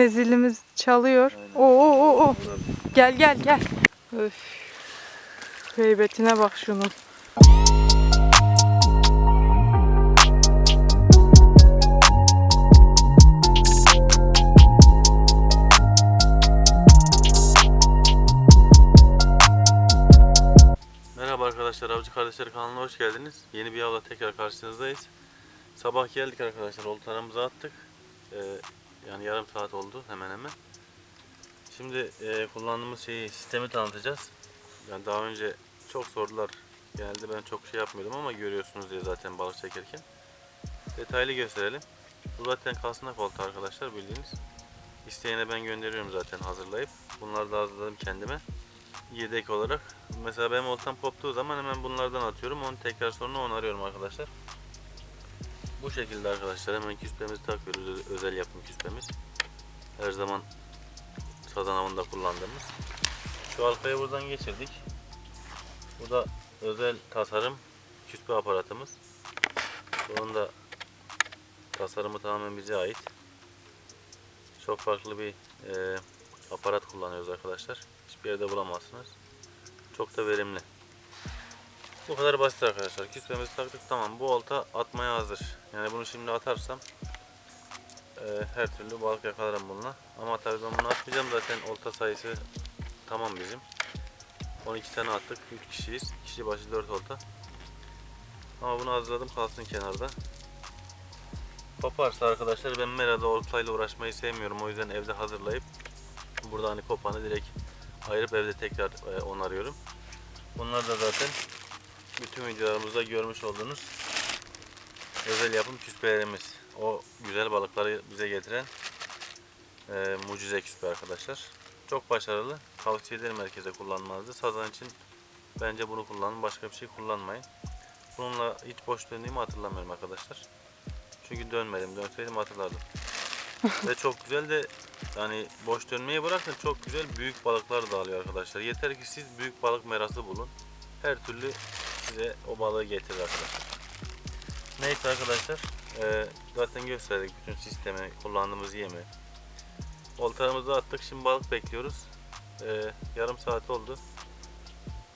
Zilimiz çalıyor. Oo, oo, oo, oo. Gel gel gel. Öf. Heybetine bak şunun. Merhaba arkadaşlar, Avcı Kardeşler kanalına hoş geldiniz. Yeni bir avla tekrar karşınızdayız. Sabah geldik arkadaşlar, oltalarımızı attık. Ee, yani yarım saat oldu hemen hemen. Şimdi e, kullandığımız şeyi, sistemi tanıtacağız. Yani daha önce çok sordular. Genelde ben çok şey yapmıyordum ama görüyorsunuz diye zaten balık çekerken. Detaylı gösterelim. Bu zaten kasna koltuğu arkadaşlar bildiğiniz. İsteyene ben gönderiyorum zaten hazırlayıp. Bunları da hazırladım kendime yedek olarak. Mesela benim oltam koptuğu zaman hemen bunlardan atıyorum. Onu tekrar sonra onarıyorum arkadaşlar. Bu şekilde arkadaşlar hemen küspemizi takıyoruz. Özel yapım küspemiz. Her zaman sazan avında kullandığımız. Şu halkayı buradan geçirdik. Bu da özel tasarım küspe aparatımız. Bunun da tasarımı tamamen bize ait. Çok farklı bir e, aparat kullanıyoruz arkadaşlar. Hiçbir yerde bulamazsınız. Çok da verimli. Bu kadar basit arkadaşlar. Küspemizi taktık tamam. Bu olta atmaya hazır. Yani bunu şimdi atarsam e, her türlü balık yakalarım bununla. Ama tabii ben bunu atmayacağım zaten olta sayısı tamam bizim. 12 tane attık. 3 kişiyiz. Kişi başı 4 olta. Ama bunu hazırladım kalsın kenarda. Koparsa arkadaşlar ben merada oltayla uğraşmayı sevmiyorum. O yüzden evde hazırlayıp burada hani kopanı direkt ayırıp evde tekrar e, onarıyorum. Bunlar da zaten bütün videolarımızda görmüş olduğunuz özel yapım küspelerimiz. O güzel balıkları bize getiren e, mucize küspe arkadaşlar. Çok başarılı. Tavsiye ederim herkese kullanmanızı. Sazan için bence bunu kullanın. Başka bir şey kullanmayın. Bununla hiç boş döndüğümü hatırlamıyorum arkadaşlar. Çünkü dönmedim. Dönseydim hatırlardım. Ve çok güzel de yani boş dönmeyi bırakın çok güzel büyük balıklar da alıyor arkadaşlar. Yeter ki siz büyük balık merası bulun. Her türlü size o balığı getirir arkadaşlar. Neyse arkadaşlar eee, zaten gösterdik bütün sistemi, kullandığımız yemi. Oltalarımızı attık şimdi balık bekliyoruz. Eee, yarım saat oldu.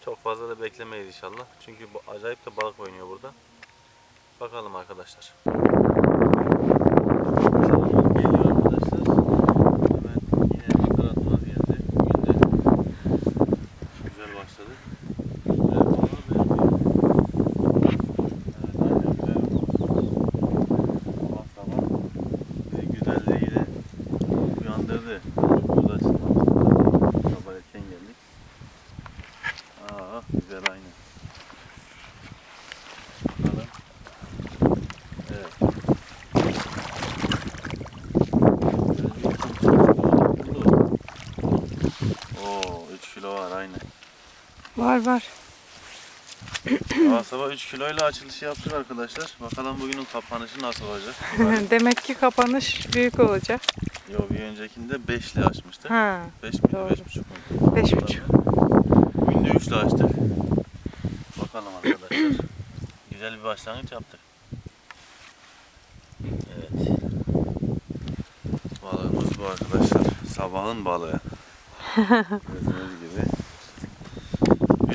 Çok fazla da beklemeyiz inşallah. Çünkü acayip de balık oynuyor burada. Bakalım arkadaşlar. Balığımız geliyor arkadaşlar. Hemen yine bir atmaz geldi. Bugün de güzel başladı. Güzel balığı beğeniyorum. Evet aynen güzel. Sabah sabah bizi güzelliğiyle uyandırdı. Burada çıkmamıştık. Sabah erken geldik. Aa güzel aynen. Bakalım. Evet. Oo 3 kilo var aynen. Var var. Sabah sabah 3 kiloyla açılışı yaptık arkadaşlar. Bakalım bugünün kapanışı nasıl olacak? Demek ki kapanış büyük olacak. Yo bir öncekinde 5 ile açmıştık. Ha, 5 miydi doğru. 5,5 muydu? beş buçuk. Bugün de 3 ile açtık. Bakalım arkadaşlar. Güzel bir başlangıç yaptık. Evet. Balığımız bu arkadaşlar. Sabahın balığı. Gördüğünüz gibi.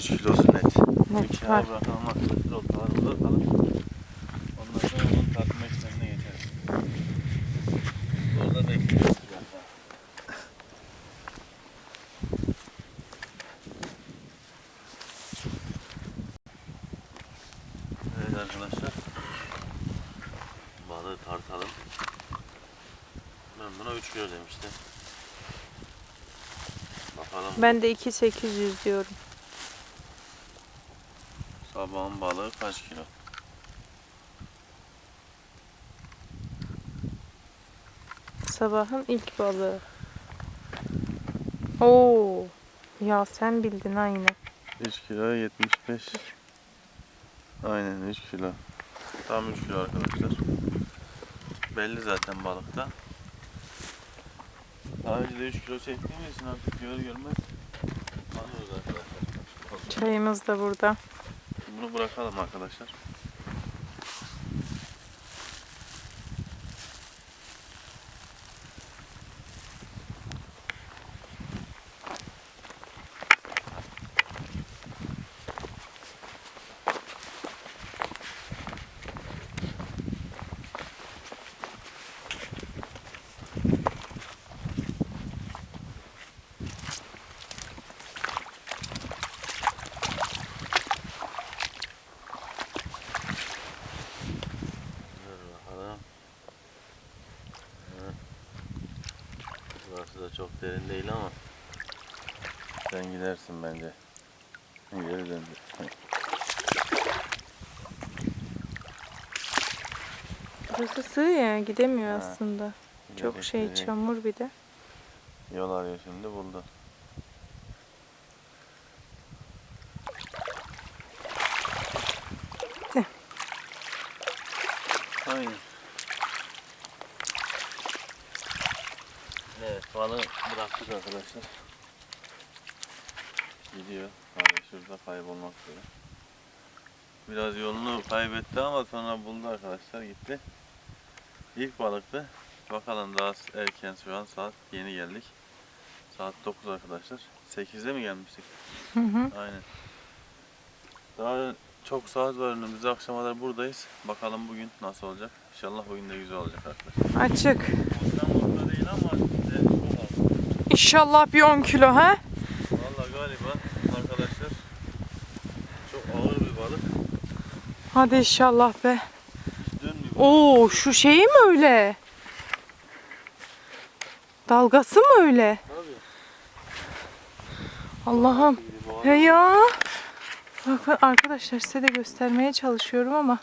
3 kilosu net. Net Bir var. kere bırakalım arkadaşlar. Oltalarımızı atalım. Ondan sonra onun tartma işlemine geçeriz. Orada bekliyoruz. Evet arkadaşlar. Balığı tartalım. Ben buna 3 kilo demiştim. Bakalım. Ben de 2800 diyorum. Sabahın balığı kaç kilo? Sabahın ilk balığı. Oo. Ya sen bildin aynı. 3 kilo 75. Aynen 3 kilo. Tam 3 kilo arkadaşlar. Belli zaten balıkta. Daha önce de 3 kilo çektiğimiz için artık görür görmez tanıyoruz arkadaşlar. Çayımız da burada. Bunu bırakalım arkadaşlar. Burası da çok derin değil ama sen gidersin bence. Geri döndü. Burası sığ ya gidemiyor Ha. aslında. Çok şey Gidecek, çamur bir de. Yol arıyor şimdi buldu. Heh. Aynen. Evet balığı bıraktık arkadaşlar. Abi şurada kaybolmak üzere. Biraz yolunu kaybetti ama sonra buldu arkadaşlar gitti. İlk balıktı. Bakalım daha erken şu an saat yeni geldik. Saat 9 arkadaşlar. 8'de mi gelmiştik? Hı hı. Aynen. Daha çok saat var önümüzde. Akşama kadar buradayız. Bakalım bugün nasıl olacak. İnşallah bugün de güzel olacak arkadaşlar. Açık. Orta değil ama de. İnşallah bir 10 kilo ha? Valla galiba arkadaşlar çok ağır bir balık. Hadi inşallah be. Oo şu şey mi öyle? Dalgası mı öyle? Allah'ım. He ya. Bakın arkadaşlar size de göstermeye çalışıyorum ama.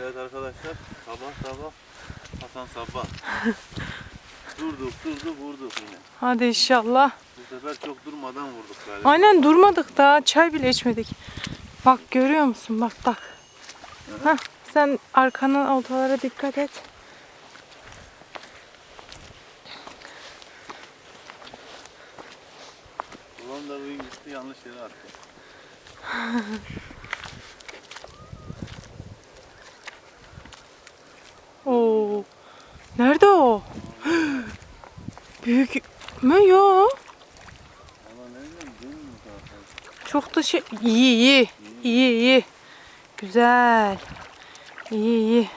Evet arkadaşlar sabah sabah Hasan sabah. durduk durduk vurduk yine. Hadi inşallah. Bu sefer çok durmadan vurduk galiba. Aynen durmadık daha çay bile içmedik. Bak görüyor musun? Bak bak. Hah, sen arkanın oltalara dikkat et. Ulan da bugün gitti yanlış yere attı. Oo. Nerede o? Büyük mü? Yo. Çok da şey iyi iyi. İyi iyi. Güzel. İyi iyi.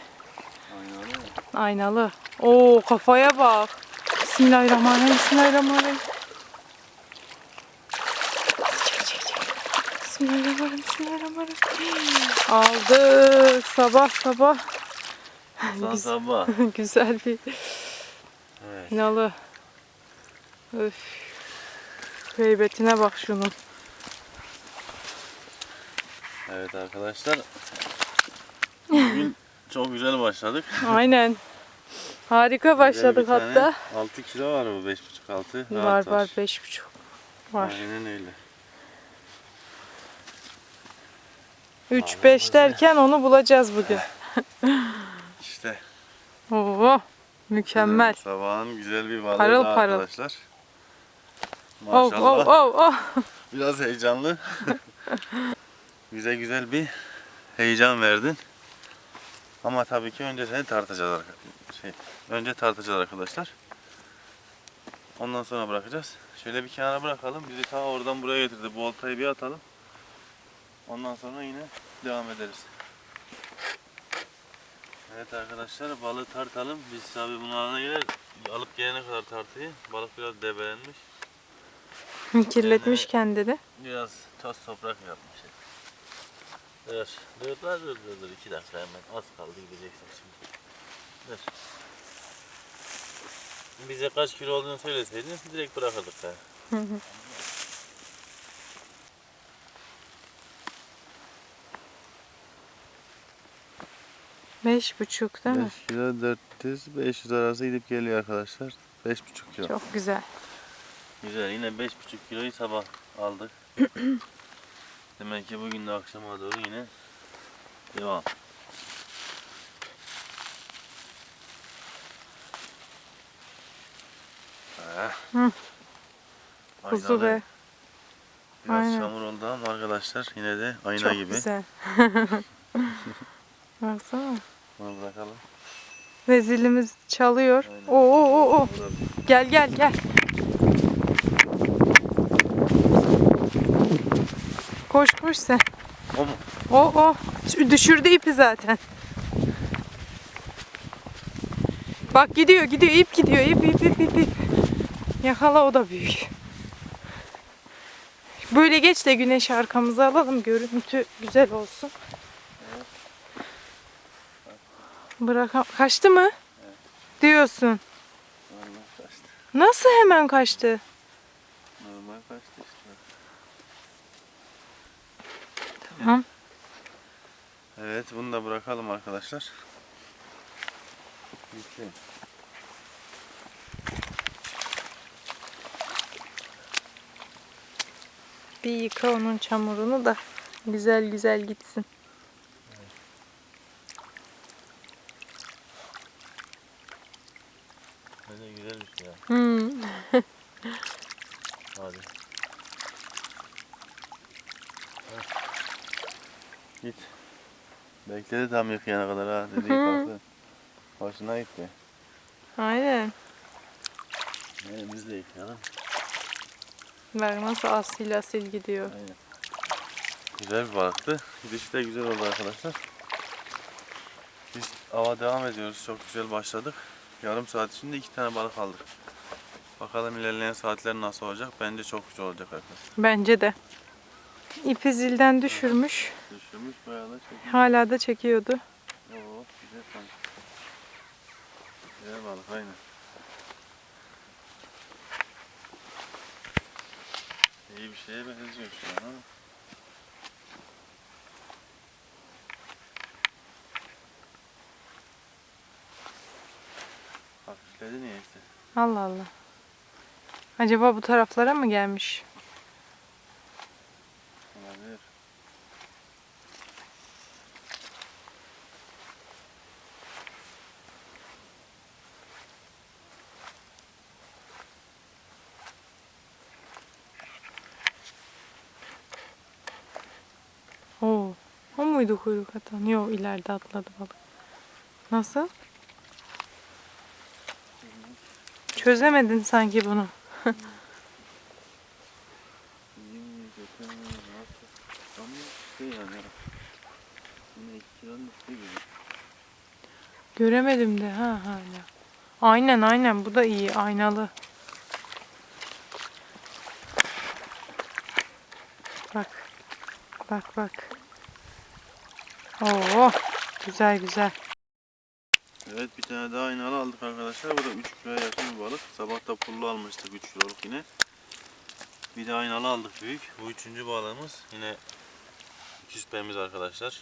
Aynalı. Oo kafaya bak. Bismillahirrahmanirrahim. Bismillahirrahmanirrahim. Çek, çek, çek. Bismillahirrahmanirrahim. Bismillahirrahmanirrahim. Aldık. Sabah sabah. Güzel. sabah. Güzel bir Evet. aynalı. Öf. Heybetine bak şunun. Evet arkadaşlar. Bugün çok güzel başladık. Aynen. Harika başladık bir hatta. tane 6 kilo var bu 5,5-6. Var var beş buçuk. Var. Aynen öyle. 3-5 derken onu bulacağız bugün. İşte. Oo, mükemmel. Sabahın güzel bir balığı Parıl daha parıl. arkadaşlar. Oh, Maşallah. oh, oh, oh. Biraz heyecanlı. Bize güzel bir heyecan verdin. Ama tabii ki önce seni tartacağız. Şey, önce tartacağız arkadaşlar. Ondan sonra bırakacağız. Şöyle bir kenara bırakalım. Bizi ta oradan buraya getirdi. Bu oltayı bir atalım. Ondan sonra yine devam ederiz. Evet arkadaşlar balığı tartalım. Biz tabii bunu alana gelir, alıp gelene kadar tartıyı. Balık biraz debelenmiş. Kirletmiş kendini. Biraz toz toprak yapmış. Dur, dur, dur, dur, dur, dur. İki dakika hemen. Az kaldı gideceksin şimdi. Dur. Bize kaç kilo olduğunu söyleseydin direkt bırakırdık ha. Beş buçuk değil mi? 5 kilo 400 500 arası gidip geliyor arkadaşlar. 5,5 kilo. Çok güzel. Güzel yine 5,5 kiloyu sabah aldık. Demek ki bugün de akşama doğru yine devam. Hı. Kuzu be. Biraz Aynen. çamur oldu ama arkadaşlar yine de ayna Çok gibi. güzel. Baksana. Bunu bırakalım. Vezilimiz çalıyor. Aynen. Oo, oo, oo, Gel gel gel. Koş koş sen. O mu? O o. Düşürdü ipi zaten. Bak gidiyor gidiyor ip gidiyor ip ip ip ip. ip. Yakala o da büyük. Böyle geç de güneşi arkamıza alalım görüntü güzel olsun. Bırakam kaçtı mı? Diyorsun. Allah kaçtı. Nasıl hemen kaçtı? Normal kaçtı işte. Tamam. Evet bunu da bırakalım arkadaşlar. Bitti. Bir yıka onun çamurunu da güzel güzel gitsin. Bence güzelmiş ya. Hmm. Hadi. Heh. Git. Bekledi tam yıkayana kadar ha. Dedi kalktı. Hoşuna gitti. Aynen. De yıkayalım. Bak nasıl asil asil gidiyor. Aynen. Güzel bir balıktı. Gidişi de güzel oldu arkadaşlar. Biz ava devam ediyoruz. Çok güzel başladık. Yarım saat içinde iki tane balık aldık. Bakalım ilerleyen saatler nasıl olacak. Bence çok güzel olacak arkadaşlar. Bence de. İpi zilden düşürmüş. Düşürmüş bayağı da çok Hala da çekiyordu. Oo, güzel sanki. Güzel balık aynen. İyi bir şeye benziyor şu an ama. Hafifledi niyeyse. Allah Allah. Acaba bu taraflara mı gelmiş? Olabilir. Oo. O muydu kuyruk atan? Yok ileride atladı balık. Nasıl? Çözemedin sanki bunu. Göremedim de ha hala. Aynen aynen bu da iyi aynalı. Bak. Bak bak. Oo güzel güzel. Evet bir tane daha aynalı aldık arkadaşlar. Bu da 3 kiloya yakın bir balık. Sabah da pullu almıştık 3 kiloluk yine. Bir de aynalı aldık büyük. Bu üçüncü balığımız. Yine küspemiz arkadaşlar.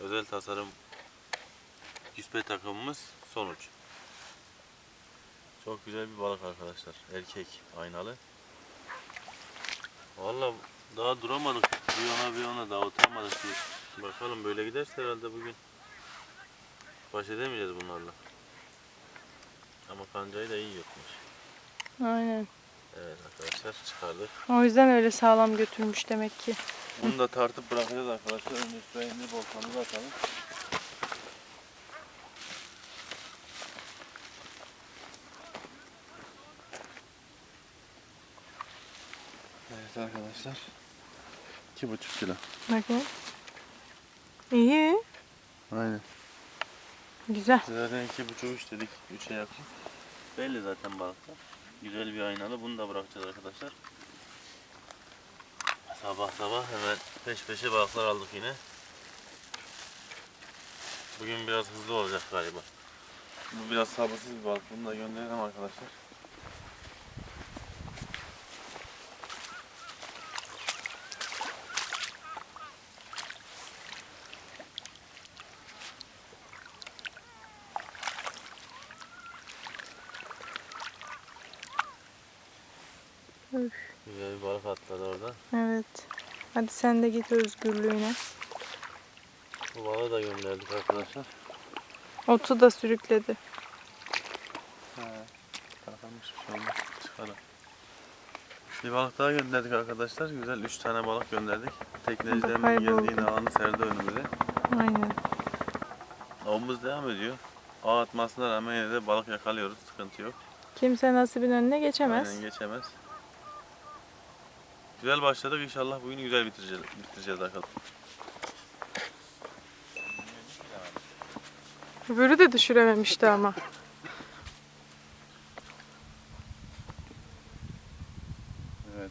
Özel tasarım küspe takımımız sonuç. Çok güzel bir balık arkadaşlar. Erkek aynalı. Vallahi daha duramadık. Bir ona bir ona daha oturamadık. Bakalım böyle giderse herhalde bugün baş edemeyeceğiz bunlarla. Ama kancayı da iyi yutmuş. Aynen. Evet arkadaşlar çıkardık. O yüzden öyle sağlam götürmüş demek ki. Bunu da tartıp bırakacağız arkadaşlar. Önce üstüne indirip oltamızı atalım. Evet arkadaşlar. 2,5 kilo. Bakın. İyi. Aynen. Güzel. Zaten 2,5 3 dedik. 3'e yakın. Belli zaten balıkta. Güzel bir aynalı. Bunu da bırakacağız arkadaşlar. Sabah sabah hemen peş peşe balıklar aldık yine. Bugün biraz hızlı olacak galiba. Bu biraz sabırsız bir balık. Bunu da gönderelim arkadaşlar. Üf. Güzel bir balık atladı orada. Evet. Hadi sen de git özgürlüğüne. Balığı da gönderdik arkadaşlar. Otu da sürükledi. He. Takılmış bir şey. Çıkarım. Bir balık daha gönderdik arkadaşlar. Güzel 3 tane balık gönderdik. Teknecilerin geldiği alanı serdi önümüze. Aynen. Avımız devam ediyor. Ağ atmasına rağmen yine de balık yakalıyoruz. Sıkıntı yok. Kimse nasibin önüne geçemez. Aynen geçemez. Güzel başladık. İnşallah bugün güzel bitireceğiz, bitireceğiz arkadaşlar. Öbürü de düşürememişti ama. Evet.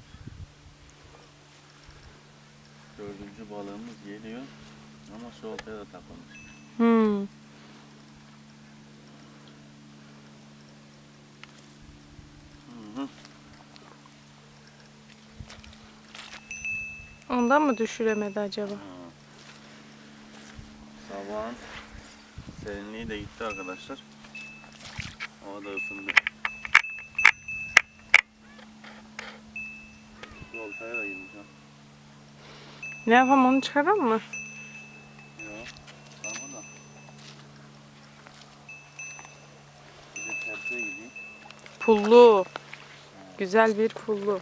Dördüncü balığımız geliyor. Ama şu oltaya da takılmış. Ondan mı düşüremedi acaba? Sabahın serinliği de gitti arkadaşlar. Hava da ısındı. Oltaya da girmiş ha. Ne yapalım onu çıkaralım mı? Yok. Tamam da. Bir de tersiye gideyim. Pullu. Güzel bir pullu.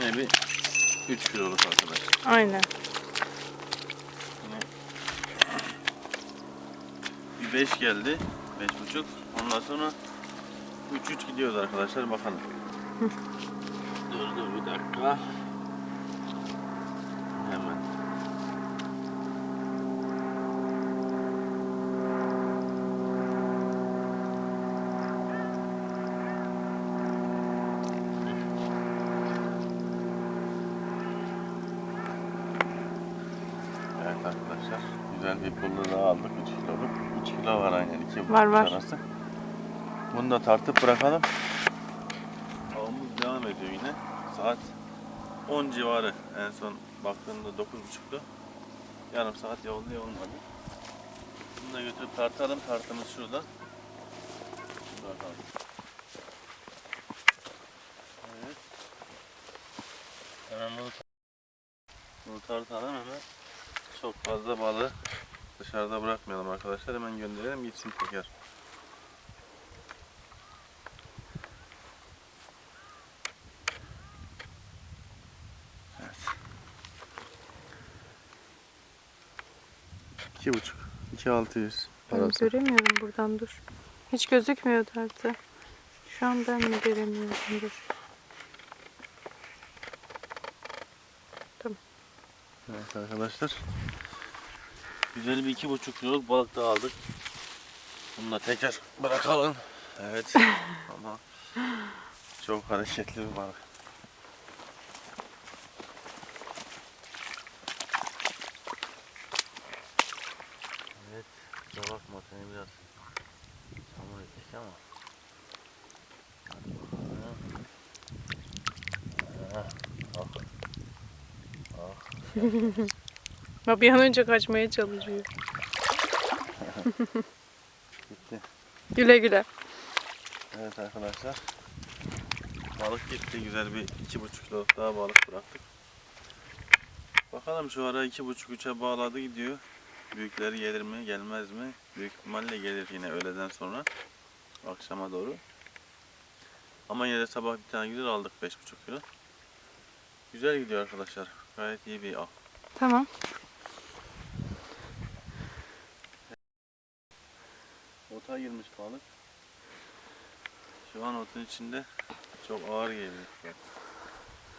Yine bir 3 kiloluk arkadaşlar. Aynen. Bir 5 geldi. 5,5. Ondan sonra 3-3 gidiyoruz arkadaşlar. Bakalım. dur dur bir dakika. Hemen. Evet arkadaşlar. Güzel bir pullu daha aldık. 3 kiloluk. 3 kilo var aynen. 2 Var, var. arası. Bunu da tartıp bırakalım. Avımız devam ediyor yine. Saat 10 civarı. En son baktığımda 9.30'du. Yarım saat yolda olmadı. Bunu da götürüp tartalım. Tartımız şurada. Bakalım. Evet. Hemen bunu, bunu tartalım hemen. Çok fazla balığı dışarıda bırakmayalım arkadaşlar. Hemen gönderelim gitsin teker. Evet. İki buçuk. İki altı yüz. Ben parası. göremiyorum buradan dur. Hiç gözükmüyor tartı. Şu an ben mi göremiyorum dur. Evet arkadaşlar. Güzel bir iki buçuk kiloluk balık daha aldık. Bunu da tekrar bırakalım. Evet. Ama çok hareketli bir balık. Evet. Kusura bakma seni biraz çamur ettik ama. Hadi bakalım. Ah, ah. Bak bir an önce kaçmaya çalışıyor. Gitti. Güle güle. Evet arkadaşlar. Balık gitti. Güzel bir iki buçuk kiloluk daha balık bıraktık. Bakalım şu ara iki buçuk üçe bağladı gidiyor. Büyükleri gelir mi gelmez mi? Büyük ihtimalle gelir yine öğleden sonra. Akşama doğru. Ama yine de sabah bir tane güzel aldık beş buçuk kilo. Güzel gidiyor arkadaşlar. Gayet iyi bir av. Tamam. Ota girmiş balık. Şu an otun içinde çok ağır geliyor. Bak.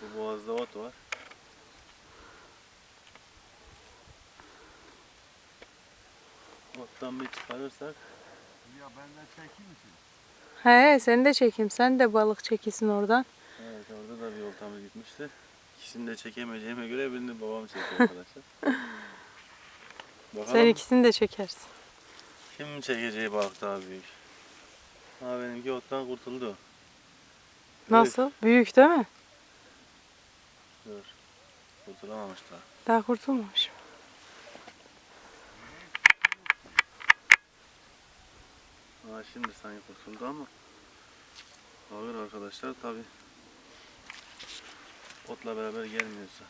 Bu boğazda ot var. Ottan bir çıkarırsak Ya benden çekeyim misin? He seni de çekeyim. Sen de balık çekisin oradan. Evet orada da bir oltamız gitmişti. İkisini de çekemeyeceğime göre birini babam çekiyor arkadaşlar. Bakalım Sen ikisini de çekersin. Kim çekeceği balık daha büyük. Ha benimki ottan kurtuldu. Nasıl? Büyük değil mi? Dur. Kurtulamamış daha. Daha kurtulmamış. Ha şimdi sanki kurtuldu ama ağır arkadaşlar tabi otla beraber gelmiyorsa.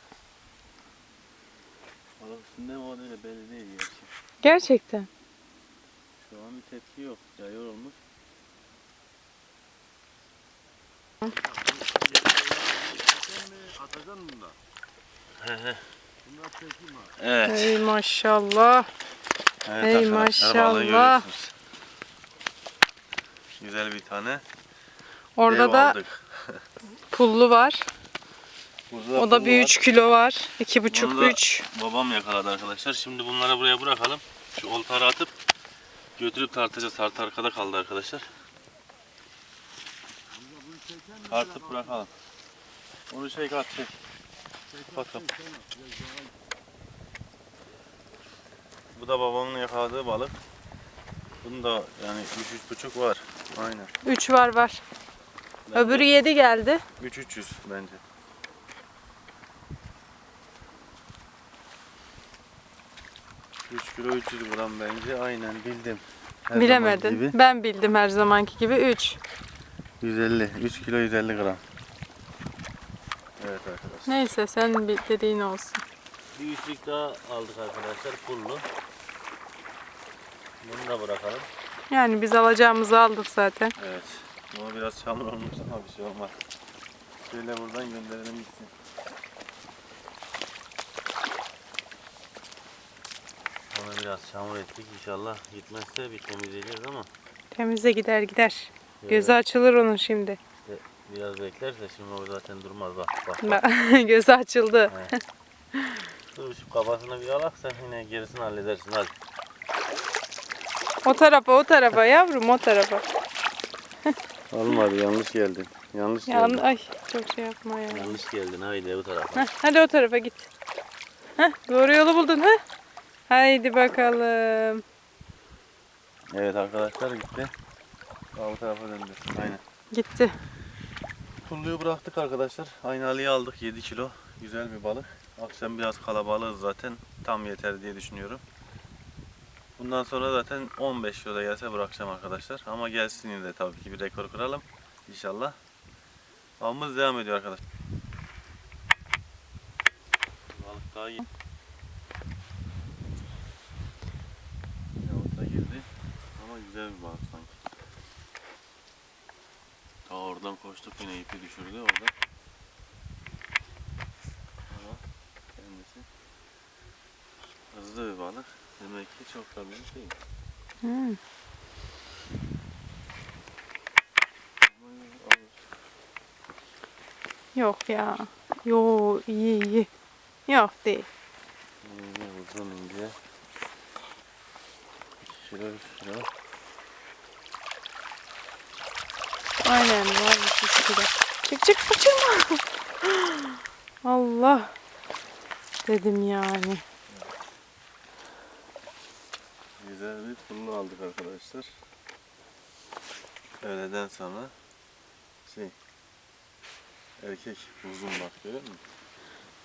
Balık üstünde mi o değil belli değil gerçi. Gerçekten. Şu an bir tepki yok. Ya yorulmuş. Mi bunu da? Bunlar çekeyim ha. Evet. Ey maşallah. evet Ey arkadaşlar, balığı maşallah. görüyorsunuz. Güzel bir tane. Orada dev da aldık. pullu var. Burada O da pul bir var. 3 kilo var. 2,5 Bunu da 3. Babam yakaladı arkadaşlar. Şimdi bunları buraya bırakalım. Şu oltarı atıp götürüp tartacağız. Tartı arkada kaldı arkadaşlar. Tartıp bırakalım. Onu şey kat çek. Bakalım. Bu da babamın yakaladığı balık. Bunda yani 3-3,5 var. Aynen. 3 var var. Öbürü 7 geldi. 3-300 bence. Üç kilo 300 gram bence aynen bildim. Her Bilemedin. gibi. Ben bildim her zamanki gibi 3. 150. 3 kilo 150 gram. Evet arkadaşlar. Neyse sen dediğin olsun. Bir üçlük daha aldık arkadaşlar pullu. Bunu da bırakalım. Yani biz alacağımızı aldık zaten. Evet. Ama biraz çamur olmuş ama bir şey olmaz. Şöyle buradan gönderelim gitsin. Ona biraz çamur ettik. İnşallah gitmezse bir temizleyeceğiz ama Temize gider gider. Gözü açılır onun şimdi. işte biraz beklerse şimdi o zaten durmaz bak bak. bak. Gözü açıldı. Dur şu kafasını bir alak sen yine gerisini halledersin hadi. O tarafa o tarafa yavrum o tarafa. Olmadı yanlış geldin. Yanlış Yan, ay çok şey yapma ya. Yanlış geldin haydi bu tarafa. Heh, hadi o tarafa git. Heh, doğru yolu buldun ha? Haydi bakalım. Evet arkadaşlar gitti. Bu tarafa döndü. Aynen. Gitti. Pulluyu bıraktık arkadaşlar. Aynalıyı aldık 7 kilo. Güzel bir balık. Akşam biraz kalabalığız zaten. Tam yeter diye düşünüyorum. Bundan sonra zaten 15 kilo da gelse bırakacağım arkadaşlar. Ama gelsin yine de tabii ki bir rekor kıralım. İnşallah. Avımız devam ediyor arkadaşlar. Balık daha iyi. Güzel bir balık sanki. Ta oradan koştuk yine ipi düşürdü orada. Ama kendisi hızlı bir balık. Demek ki çok da büyük değil. Hmm. Yok ya. Yo iyi iyi. Yok değil. İnce uzun ince. 2 kilo 3 kilo. Aynen var bir kilo. Çık çık kaçırma. Allah. Dedim yani. Güzel bir pullu aldık arkadaşlar. Öğleden sonra şey erkek uzun bak görüyor musun?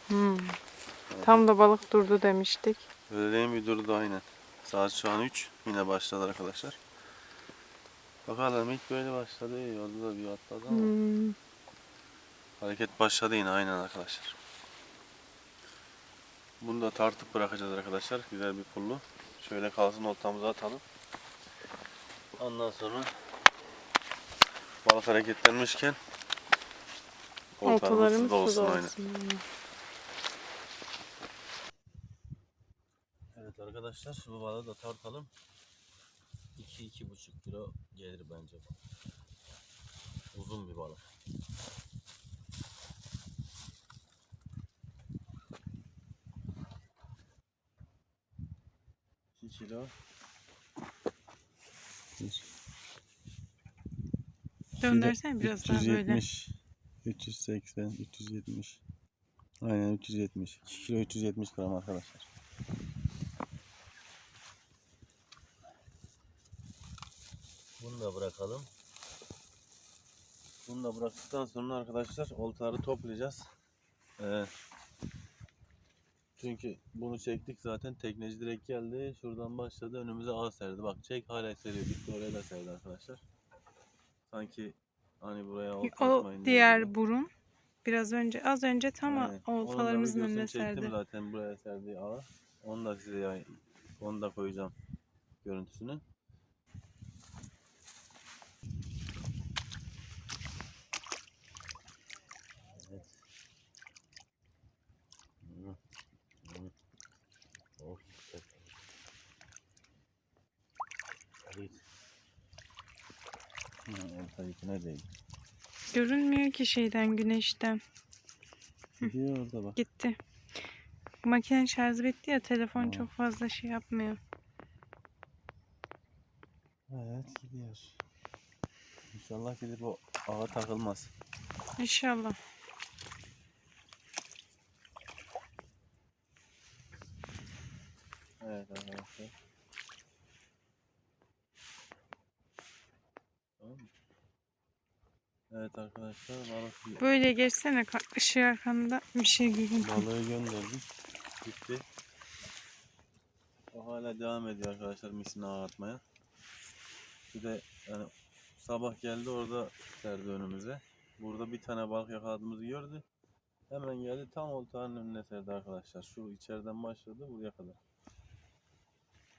Hmm. Tam da balık durdu demiştik. Öğleyin bir durdu aynen. Saat şu an 3. Yine başladı arkadaşlar. Bakalım ilk böyle başladı. Yolda da bir atladı ama. Hmm. Hareket başladı yine aynen arkadaşlar. Bunu da tartıp bırakacağız arkadaşlar. Güzel bir pullu. Şöyle kalsın oltamıza atalım. Ondan sonra balık hareketlenmişken oltalarımız Oltalarımız da suda olsun olsun. Hmm. Evet arkadaşlar bu balığı da tartalım. 2-2,5 kilo gelir bence. Uzun bir balık. Kilo. Döndürsene biraz daha böyle. 370, 380, 370. Aynen 370. 2 kilo 370 gram arkadaşlar. Bunu da bırakalım. Bunu da bıraktıktan sonra arkadaşlar oltaları toplayacağız. Ee, çünkü bunu çektik zaten tekneci direkt geldi. Şuradan başladı önümüze ağ serdi. Bak çek hala seriyor. Gitti oraya da serdi arkadaşlar. Sanki hani buraya O diğer dedi. burun biraz önce az önce tam da oltalarımızın önüne serdi. zaten buraya serdiği ağa. Onu da size yani onu da koyacağım görüntüsünü. Evet. Hı, hı. Oh, güzel. Hadi. Olta ipine değil. Görünmüyor ki şeyden güneşten. Gidiyor orada bak. Gitti. Makine şarjı bitti ya telefon Aa. çok fazla şey yapmıyor. Evet gidiyor. İnşallah gidip o ağa takılmaz. İnşallah. Evet arkadaşlar. Evet arkadaşlar balık Böyle geçsene ışığı arkanda bir şey görün. balığı gönderdik. Gitti. O hala devam ediyor arkadaşlar misini ağartmaya. Bir de yani sabah geldi orada serdi önümüze. Burada bir tane balık yakaladığımızı gördü. Hemen geldi tam oltanın önüne serdi arkadaşlar. Şu içeriden başladı buraya kadar.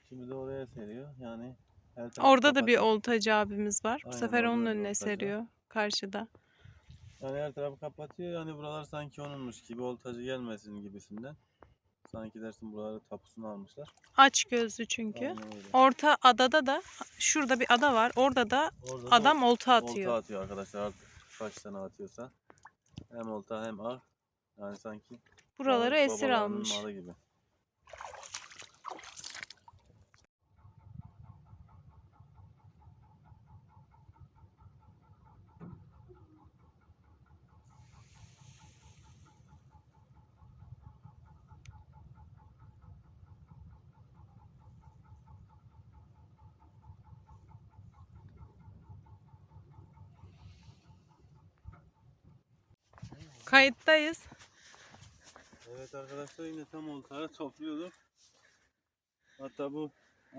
Şimdi de oraya seriyor. Yani her tarafı Orada da bir kapatıyor. oltacı abimiz var. Bu Aynen, sefer orada onun bir önüne oltacı. seriyor. Karşıda. Yani her tarafı kapatıyor. Yani buralar sanki onunmuş gibi oltacı gelmesin gibisinden. Sanki dersin buraları tapusunu almışlar. Aç gözlü çünkü. Aynen öyle. Orta adada da şurada bir ada var. Orada da Orada da adam olta atıyor. Olta atıyor arkadaşlar artık kaç tane atıyorsa. Hem olta hem ağ. Yani sanki Buraları esir babalarının almış. malı gibi. Kayıttayız. Evet arkadaşlar yine tam oltaları topluyorduk. Hatta bu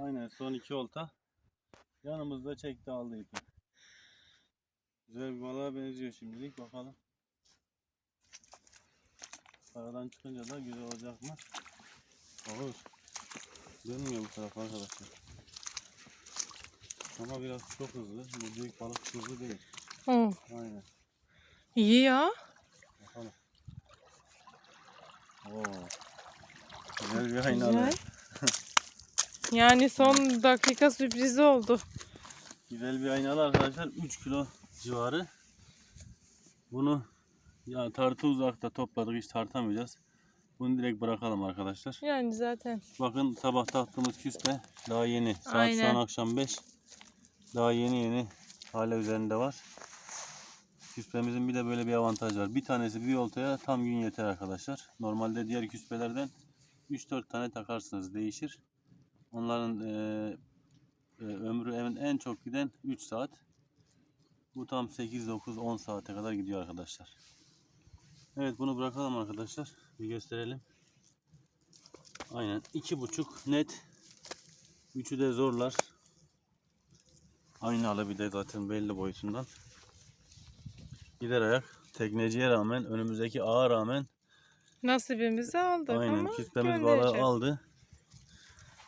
aynen son iki olta yanımızda çekti aldı ipi. Güzel bir balığa benziyor şimdilik bakalım. Aradan çıkınca da güzel olacak mı? Olur. Dönmüyor bu taraf arkadaşlar. Ama biraz çok hızlı. Bu büyük balık hızlı değil. Oh, Aynen. iyi ya. Bakalım. Oo. Güzel bir aynalı. Yani son dakika sürprizi oldu. Güzel bir aynalı arkadaşlar. 3 kilo civarı. Bunu ya tartı uzakta topladık hiç tartamayacağız. Bunu direkt bırakalım arkadaşlar. Yani zaten. Bakın sabah taktığımız küspe daha yeni. Saat şu Aynen. an akşam 5. Daha yeni yeni hala üzerinde var. Küspemizin bir de böyle bir avantajı var. Bir tanesi bir oltaya tam gün yeter arkadaşlar. Normalde diğer küspelerden 3-4 tane takarsınız değişir. Onların eee, e, ömrü en, en çok giden 3 saat. Bu tam 8, 9, 10 saate kadar gidiyor arkadaşlar. Evet bunu bırakalım arkadaşlar. Bir gösterelim. Aynen. iki buçuk net. Üçü de zorlar. Aynalı bir de zaten belli boyutundan. Gider ayak. Tekneciye rağmen, önümüzdeki ağa rağmen Nasibimizi aldık aynen ama küspemiz balığı göndereceğiz. aldı.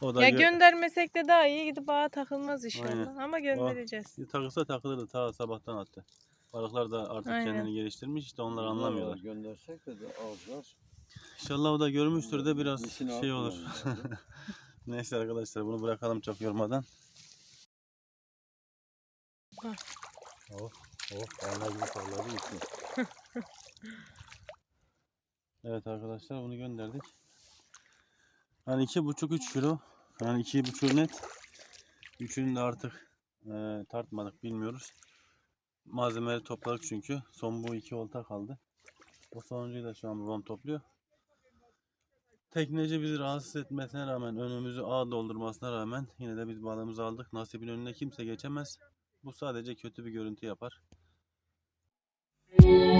O da Ya gö- göndermesek de daha iyi gidip ağa takılmaz inşallah. Aynen. Ama göndereceğiz. takılsa takılırdı. Ta sabahtan attı. Balıklar da artık Aynen. kendini geliştirmiş. işte onlar anlamıyorlar. Göndersek de, de ağızlar. İnşallah o da görmüştür de biraz Misini şey olur. yani. Neyse arkadaşlar bunu bırakalım çok yormadan. Oh, oh, gibi salladı gitti. evet arkadaşlar bunu gönderdik. Yani iki buçuk üç kilo. Yani iki buçuk net. Üçünü de artık eee, tartmadık bilmiyoruz. Malzemeleri topladık çünkü. Son bu iki olta kaldı. O sonuncuyu da şu an babam topluyor. Tekneci bizi rahatsız etmesine rağmen, önümüzü ağ doldurmasına rağmen yine de biz balığımızı aldık. Nasibin önüne kimse geçemez. Bu sadece kötü bir görüntü yapar. Thank you.